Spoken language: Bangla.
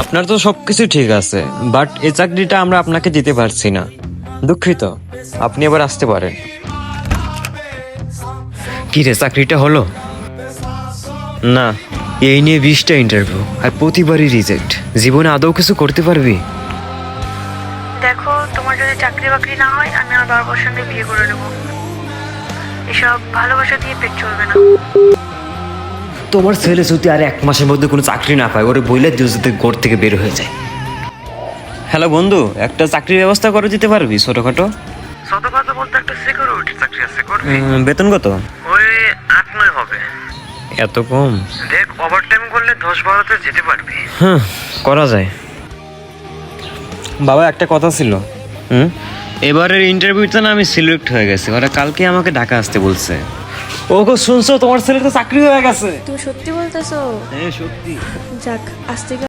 আপনার তো সবকিছু ঠিক আছে বাট এই চাকরিটা আমরা আপনাকে দিতে পারছি না। দুঃখিত আপনি এবার আসতে পারেন। কি রে চাকরিটা হলো? না এই নিয়ে বিশটা ইন্টারভিউ আর প্রতিবারই রিজেক্ট জীবনে আদৌ কিছু করতে পারবি? দেখো তোমার যদি চাকরি বাকরি না হয় আমি আর বাবার সঙ্গে বিয়ে করে নেব। এসব ভালোবাসা দিয়ে পেট চলবে না। তোমার ছেলে যদি আর এক মাসের মধ্যে কোনো চাকরি না পায় ওরে বইলে দিও যাতে ঘর থেকে বের হয়ে যায়। হ্যালো বন্ধু একটা চাকরির ব্যবস্থা করে দিতে পারবি ছোটখাটো? সত বলতে একটা সিকিউরিটি চাকরি আছে করবি? বেতন কত? ওই আট নয় হবে। এত কম? দেখ ওভার টাইম করলে দশ বারোতে যেতে পারবি। হ্যাঁ করা যায়। বাবা একটা কথা ছিল। হুম? এবারের ইন্টারভিউতে না আমি সিলেক্ট হয়ে গেছি ওরা কালকে আমাকে ঢাকা আসতে বলছে। ও গো শুনছো? তোমার ছেলে তো চাকরি হয়ে গেছে। তুমি সত্যি বলতেছো? হ্যাঁ সত্যি। যাক আজ থেকে